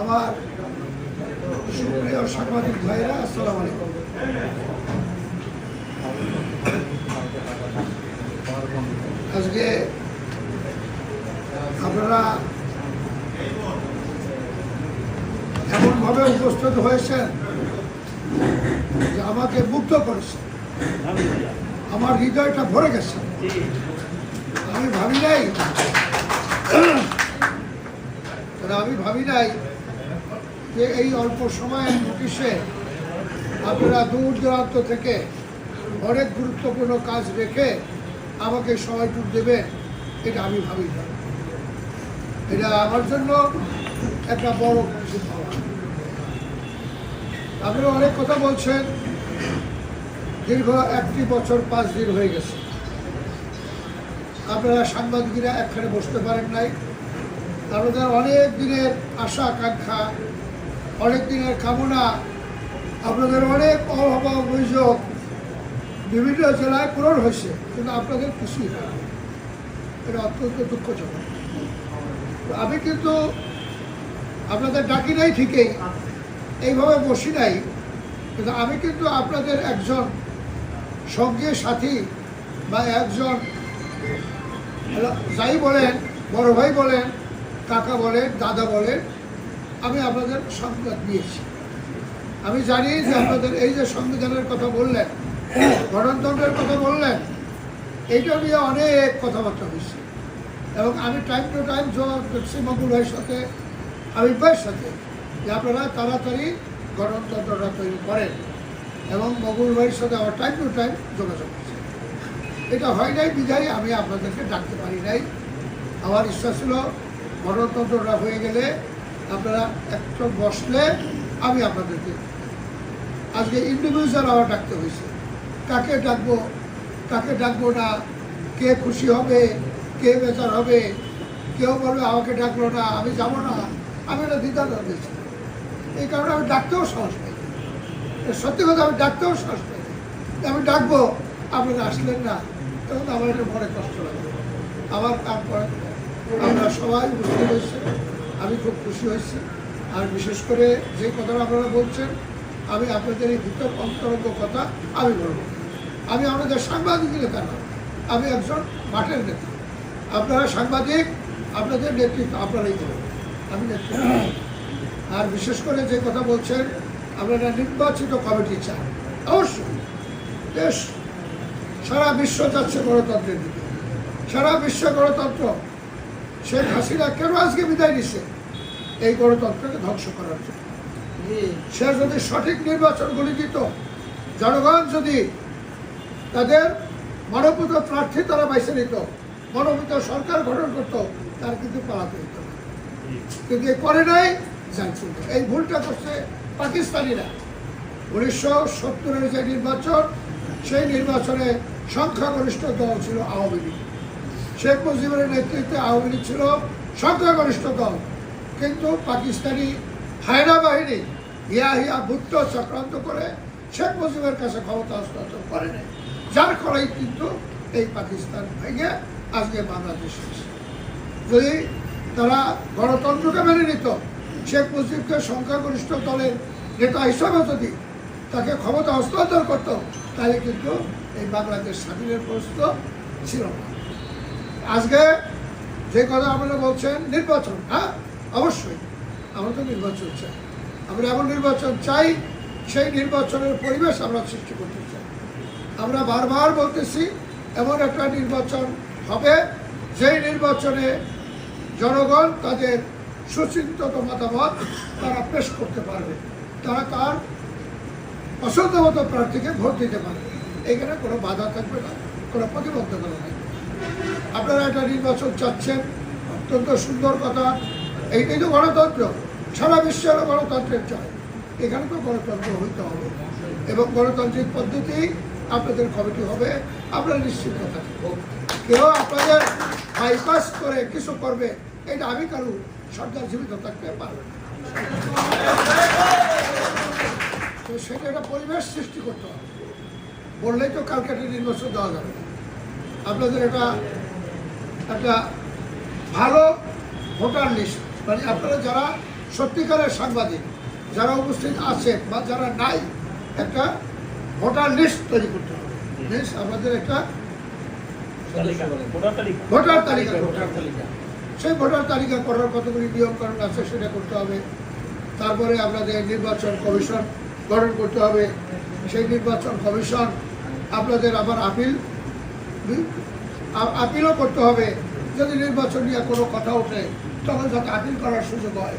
আমার সুপ্রিয় সাংবাদিক ভাইরা, আসসালাম আলাইকুম। আজকে আপনারা এমনভাবে উপস্থিত হয়েছেন যে আমাকে মুগ্ধ করেছে। আমার হৃদয়টা ভরে গেছে। আমি ভাবি নাই আমি ভাবি নাই যে এই অল্প সময়ের নোটিশে আপনারা দূর দূরান্ত থেকে অনেক গুরুত্বপূর্ণ কাজ রেখে আমাকে সময়টুক দেবেন, এটা আমি ভাবি না এটা আমার জন্য একটা বড় আপনারা অনেক কথা বলছেন, দীর্ঘ একটি বছর পাঁচ দিন হয়ে গেছে। আপনারা সাংবাদিকরা একখানে বসতে পারেন নাই। আপনাদের অনেক দিনের আশা, আকাঙ্ক্ষা, অনেক দিনের কামনা, আপনাদের অনেক অভাব অভিযোগ বিভিন্ন জেলায় পূরণ হয়েছে, কিন্তু আপনাদের কিছুই হয় এটা অত্যন্ত দুঃখজনক। আমি কিন্তু আপনাদের ডাকি নাই ঠিকই, এইভাবে বসি নাই, কিন্তু আমি কিন্তু আপনাদের একজন সঙ্গী, সাথী বা একজন যাই বলেন, বড় ভাই বলেন, কাকা বলেন, দাদা বলেন, আমি আপনাদের সংবাদ দিয়েছি। আমি জানি যে আপনাদের এই যে সংবিধানের কথা বললেন, গণতন্ত্রের কথা বললেন, এইটা নিয়ে অনেক কথাবার্তা হয়েছে। এবং আমি টাইম টু টাইম দেখছি মকুল ভাইয়ের সাথে আমি ভাইয়ের সাথে, যে আপনারা তাড়াতাড়ি গণতন্ত্রটা তৈরি করেন এবং মকুল ভাইয়ের সাথে আমার টাইম টু টাইম যোগাযোগ এটা হয় নাই বিধায় আমি আপনাদেরকে ডাকতে পারি নাই। আমার ইচ্ছা ছিল, গণতন্ত্রটা হয়ে গেলে আপনারা একটু বসলে আমি আপনাদেরকে আজকে ইন্ডিভিজুয়াল আমার ডাকতে হয়েছে। কাকে ডাকবো কাকে ডাকবো না, কে খুশি হবে, কে বেচার হবে, কেউ বলবে আমাকে ডাকলো না, আমি যাব না, আমি এটা দ্বিধা দিয়েছি এই কারণে আমি ডাকতেও সাহস পাই সত্যি কথা, আমি ডাকতেও সাহস পাই আমি ডাকবো, আপনারা আসলেন না। তখন আমার এটা মনে কষ্ট লাগে। আমার তারপর আমরা সবাই বুঝতে পেরেছি, আমি খুব খুশি হয়েছি। আর বিশেষ করে যে কথাটা আপনারা বলছেন, আমি আপনাদের এই ভিতর অন্তরঙ্গ কথা আমি বলব। আমি আপনাদের সাংবাদিক নেতা না, আমি একজন মাঠের নেতা। আপনারা সাংবাদিক, আপনাদের নেতৃত্ব, আপনারাই দেবেন আমি নেতৃত্ব আর বিশেষ করে যে কথা বলছেন আপনারা নির্বাচিত কমিটি চান অবশ্যই। দেশ সারা বিশ্ব যাচ্ছে গণতন্ত্রের দিকে। সারা বিশ্ব গণতন্ত্র। শেখ হাসিনা কেন আজকে বিদায় নিচ্ছে এই গণতন্ত্রকে ধ্বংস করার জন্য। সে যদি সঠিক নির্বাচনগুলি দিত, জনগণ যদি তাদের মানবত প্রার্থী তারা বাইছে নিত, মানবত সরকার গঠন করত, তার কিন্তু পালাতে হতো। কিন্তু এ করে নাই চলবে এই ভুলটা করছে পাকিস্তানিরা। উনিশশো সত্তরের যে নির্বাচন, সেই নির্বাচনে সংখ্যাগরিষ্ঠ দল ছিল আওয়ামী লীগ। শেখ মুজিবের নেতৃত্বে আওয়ামী লীগ ছিল সংখ্যাগরিষ্ঠ দল। কিন্তু পাকিস্তানি হায়না বাহিনী হিয়া ভুট্টো চক্রান্ত করে শেখ মুজিবের কাছে ক্ষমতা হস্তান্তর করে যার ফলেই কিন্তু এই পাকিস্তান ভেঙে আজকে বাংলাদেশ যদি তারা গণতন্ত্রকে মেনে নিত, শেখ মুজিবকে সংখ্যাগরিষ্ঠ দলের নেতা হিসাবে যদি তাকে ক্ষমতা হস্তান্তর করত, তাহলে কিন্তু এই বাংলাদেশ স্বাধীনের প্রশ্ন ছিল না। আজকে যে কথা আপনারা বলছেন, নির্বাচন হ্যাঁ? অবশ্যই, আমরা তো নির্বাচন চাই। আমরা এমন নির্বাচন চাই, সেই নির্বাচনের পরিবেশ আমরা সৃষ্টি করতে চাই। আমরা বারবার বলতেছি, এমন একটা নির্বাচন হবে, যেই নির্বাচনে জনগণ তাদের সুচিন্তিত মতামত তারা পেশ করতে পারবে। তারা তার পছন্দ মতো প্রার্থীকে ভোট দিতে পারবে। এখানে কোনো বাধা থাকবে না, কোনো প্রতিবন্ধকতা থাকবে না। আপনারা একটা নির্বাচন চাচ্ছেন, অত্যন্ত সুন্দর কথা। এইটাই তো গণতন্ত্র, সারা বিশ্বের গণতন্ত্রের চায় এখানে তো গণতন্ত্র হইতে হবে। এবং গণতান্ত্রিক পদ্ধতি আপনাদের কমিটি হবে, আপনারা নিশ্চিত থাকবেন। কেউ আপনাদের বাইপাস করে কিছু করবে, এটা আমি কারু সরকার জীবিত থাকতে পারবে তো সেটা একটা পরিবেশ সৃষ্টি করতে হবে। বললেই তো কালকে একটা নির্বাচন দেওয়া যাবে। আপনাদের এটা একটা ভালো ভোটার লিস্ট। মানে আপনারা যারা সত্যিকারের সাংবাদিক যারা উপস্থিত আছে বা যারা নাই একটা ভোটার লিস্ট তৈরি করতে হবে। লিস্ট আমাদের একটা ভোটার তালিকা। ভোটার। তালিকা সেই ভোটার তালিকা করার কতগুলি নিয়মকানুন আছে সেটা করতে হবে। তারপরে আপনাদের নির্বাচন কমিশন গঠন করতে হবে। সেই নির্বাচন কমিশন আপনাদের আবার আপিল? আপিলও করতে হবে। যদি নির্বাচন নিয়ে কোনো কথা ওঠে তখন যাতে আপিল করার সুযোগ হয়।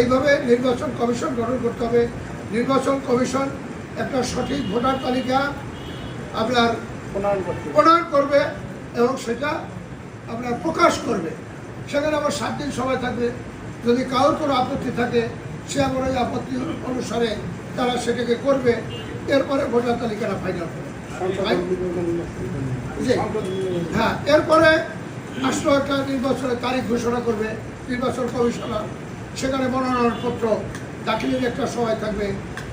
এইভাবে নির্বাচন কমিশন গঠন করতে হবে। নির্বাচন কমিশন একটা সঠিক ভোটার তালিকা আপনার প্রণয়ন করবে এবং সেটা আপনার প্রকাশ করবে। সেখানে আবার সাত দিন সময় থাকবে। যদি কারোর কোনো আপত্তি থাকে সে আমার ওই আপত্তি অনুসারে তারা সেটাকে করবে। এরপরে ভোটার তালিকাটা ফাইনাল হবে। জি। হ্যাঁ এরপরে আসলো একটা নির্বাচনের তারিখ ঘোষণা করবে, নির্বাচন কমিশনার। সেখানে মনোনয়নপত্র, দাখিলের একটা সময় থাকবে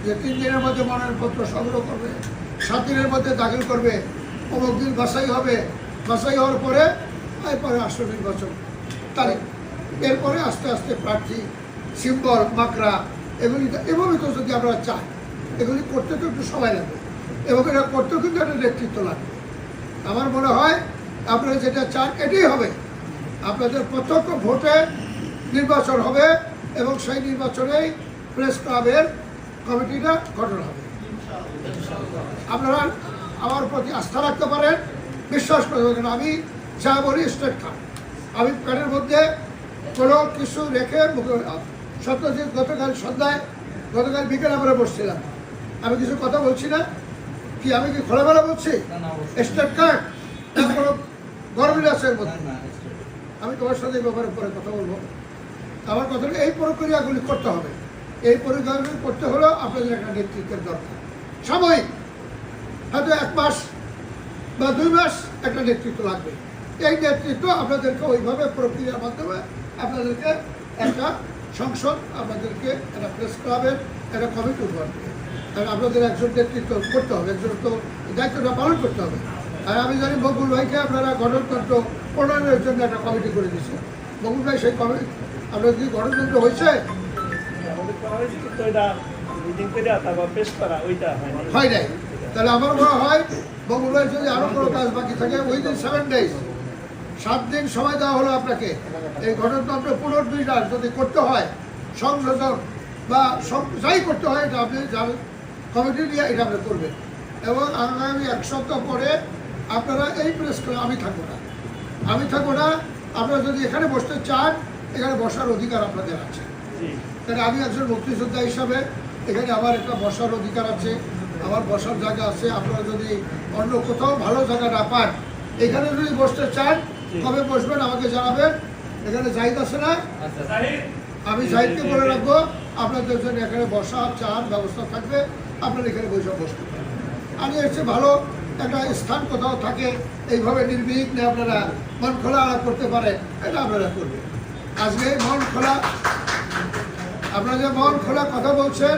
যে তিন দিনের মধ্যে মনোনয়নপত্র সংগ্রহ করবে, সাত দিনের মধ্যে দাখিল করবে, অমুক দিন বাছাই হবে। বাছাই হওয়ার পরে এরপরে আসলো নির্বাচন তারিখ। এরপরে আস্তে আস্তে প্রার্থী, সিম্বল, মাকড়া, এগুলি এভাবে তো যদি আমরা চাই, এগুলি করতে তো একটু সময় লাগবে। এবং এটা করতেও কিন্তু একটা নেতৃত্ব লাগবে। আমার মনে হয় আপনারা যেটা চান, এটাই হবে। আপনাদের প্রত্যক্ষ ভোটে নির্বাচন হবে এবং সেই নির্বাচনেই প্রেস ক্লাবের কমিটিটা গঠন হবে। আপনারা আমার প্রতি আস্থা রাখতে পারেন, বিশ্বাস করতে পারেন আমি যা বলি স্টেট খান। আমি প্যানের মধ্যে কোনো কিছু রেখে সত্যজিৎ গতকাল সন্ধ্যায়, গতকাল বিকেল আমরা বসছিলাম। আমি কিছু কথা বলছি না। কি আমি কি খোলামেলা বলছি? State card? কোনো আমি তোমার সাথে এই ব্যাপারে পরে কথা বলব। আমার কথা এই প্রক্রিয়াগুলি করতে হবে। এই প্রক্রিয়াগুলি করতে হলেও আপনাদের একটা নেতৃত্বের দরকার। সাময়িক হয়তো এক মাস বা দুই মাস একটা নেতৃত্ব লাগবে। এই নেতৃত্ব আপনাদেরকে ওইভাবে প্রক্রিয়ার মাধ্যমে আপনাদেরকে একটা সংসদ আপনাদেরকে একটা প্রেস ক্লাবের একটা কমিটি উদ্ধার আর আপনাদের একজন নেতৃত্ব করতে হবে একজন তো দায়িত্বটা পালন করতে হবে। আর আমি জানি বকুল ভাইকে আপনারা গণতন্ত্র প্রণয়নের জন্য একটা কমিটি করে দিয়েছেন। বকুল ভাই, সেই কমিটি আপনার কি গণতন্ত্র হয়েছে, হয় নাই। তাহলে আমার মনে হয় বকুল ভাই যদি আরও কোনো কাজ বাকি থাকে উইদিন সেভেন ডেজ সাত দিন সময় দেওয়া হলো আপনাকে। এই গণতন্ত্র পুনর্বিচার যদি করতে হয়, সংশোধন বা সব যাই করতে হয় এটা আপনি যাবেন কমিটি নিয়ে এটা আপনি করবেন। এবং আগামী এক সপ্তাহ পরে আপনারা এই প্রেস করে আমি থাকব না। আমি থাকব না আপনারা যদি এখানে বসতে চান এখানে বসার অধিকার আপনাদের আছে। তাহলে আমি একজন মুক্তিযোদ্ধা হিসাবে এখানে আমার একটা বসার অধিকার আছে আমার বসার জায়গা আছে। আপনারা যদি অন্য কোথাও ভালো জায়গা না পান এখানে যদি বসতে চান কবে বসবেন আমাকে জানাবেন। এখানে জাহিদ আছে না? আচ্ছা আমি জাহিদকে বলে রাখব আপনাদের জন্য এখানে বসা চার ব্যবস্থা থাকবে। আপনারা এখানে বসে বসতে আমি এসে ভালো একটা স্থান কোথাও থাকে, এইভাবে নির্বিঘ্নে আপনারা মন খোলা আলাপ করতে পারেন, এটা আপনারা করবেন। আজকে মন খোলা, আপনারা যে মন খোলা কথা বলছেন,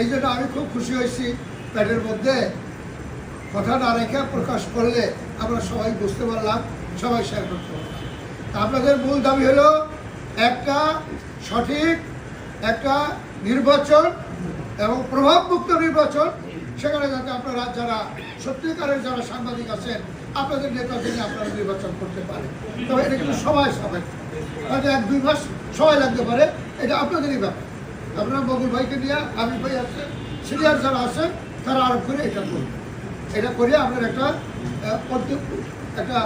এই জন্য আমি খুব খুশি হয়েছি প্যাটের মধ্যে। কথা না রেখে প্রকাশ করলে আমরা সবাই বুঝতে পারলাম, সবাই শেয়ার করতে পারলাম। আপনাদের মূল দাবি হলো, একটা সঠিক একটা নির্বাচন এবং প্রভাবমুক্ত নির্বাচন, সেখানে যাতে আপনারা যারা সত্যিকারের যারা সাংবাদিক আছেন, আপনাদের নেতা থেকে আপনারা নির্বাচন করতে পারেন। তবে এটা কিন্তু সময় সাপেক্ষ। হয়তো এক, দুই মাস সময় লাগতে পারে, এটা আপনাদেরই ব্যাপার। আপনারা বকুল ভাইকে নিয়ে আমির ভাই আছেন সিনিয়র যারা আছেন, তারা আরোপ করে এটা করবেন এটা করে আপনার একটা একটা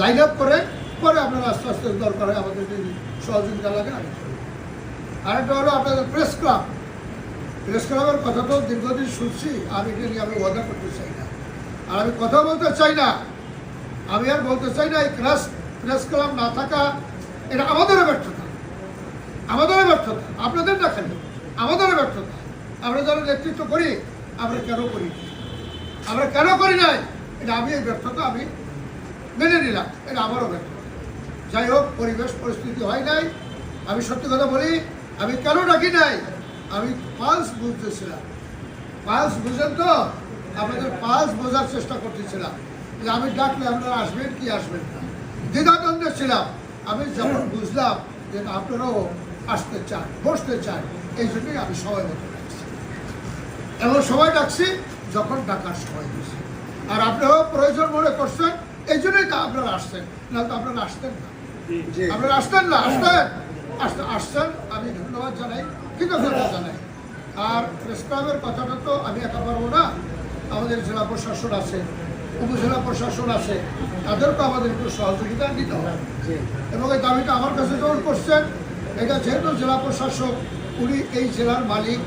লাইন আপ করে, পরে আপনারা আস্তে আস্তে দরকার হয় আমাদের যদি সহযোগিতা লাগে আমি করব। আরেকটা হলো আপনাদের প্রেস ক্লাব প্রেস ক্লাবের কথা তো দীর্ঘদিন শুনছি, আর এটা নিয়ে আমি ওয়াদা করতে চাই না। আর আমি কথা বলতে চাই না। আমি আর বলতে চাই না এই ক্লাস প্রেস ক্লাব না থাকা, এটা আমাদেরও ব্যর্থতা। আমাদেরও ব্যর্থতা। আপনাদের না কেন? আমাদেরও ব্যর্থতা। আমরা যারা নেতৃত্ব করি, আমরা কেন করি আমরা কেন করি নাই? এটা আমি এই ব্যর্থতা আমি মেনে নিলাম। এটা আমারও ব্যর্থতা। যাই হোক, পরিবেশ, পরিস্থিতি হয় নাই। আমি সত্যি কথা বলি আমি কেন ডাকি নাই? আমি পালস বুঝতেছিলাম। পালস বুঝেন তো? আপনাদের পালস বোঝার চেষ্টা করতেছিলাম। যে আমি ডাকলে আপনারা আসবেন কি আসবেন না? দ্বিধাদ্বন্দ্বে ছিলাম। আমি যখন বুঝলাম যে আপনারাও আসতে চান বসতে চান এই জন্যই আমি সবাই মতো ডাকছি। এমন সময় ডাকছি যখন ডাকার সময় দিয়েছি আর আপনারাও প্রয়োজন মনে করছেন এই জন্যই তো আপনারা আসছেন। না তো আপনারা আসতেন না। আপনারা আসতেন না আসতেন। আসতে আসছেন, আমি ধন্যবাদ জানাই, কৃতজ্ঞতা জানাই। আর প্রেস ক্লাবের কথাটা তো আমি একা পারব না, আমাদের জেলা প্রশাসন আছে, উপজেলা প্রশাসন আছে তাদেরকে আমাদের একটু সহযোগিতা নিতে হবে। এবং এই দাবিটা আমার কাছে যখন করছেন, এটা যেহেতু জেলা প্রশাসক, উনি এই জেলার মালিক,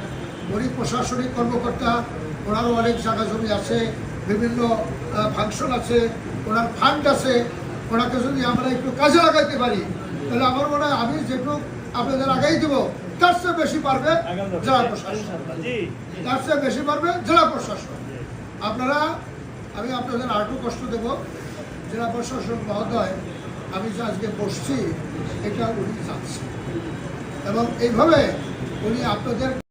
উনি প্রশাসনিক কর্মকর্তা, ওনারও অনেক জায়গা জমি আছে, বিভিন্ন ফাংশন আছে, ওনার ফান্ড আছে, ওনাকে যদি আমরা একটু কাজে লাগাইতে পারি তাহলে আমার মনে হয় আমি যেটুকু আপনাদের আগেই দেবো তার চেয়ে বেশি পারবে জেলা প্রশাসন। তার চেয়ে বেশি পারবে জেলা প্রশাসন। আপনারা আমি আপনাদের আরেকটু কষ্ট দেব। জেলা প্রশাসন মহোদয় আমি যে আজকে বসছি এটা উনি জানছি এবং এইভাবে উনি আপনাদের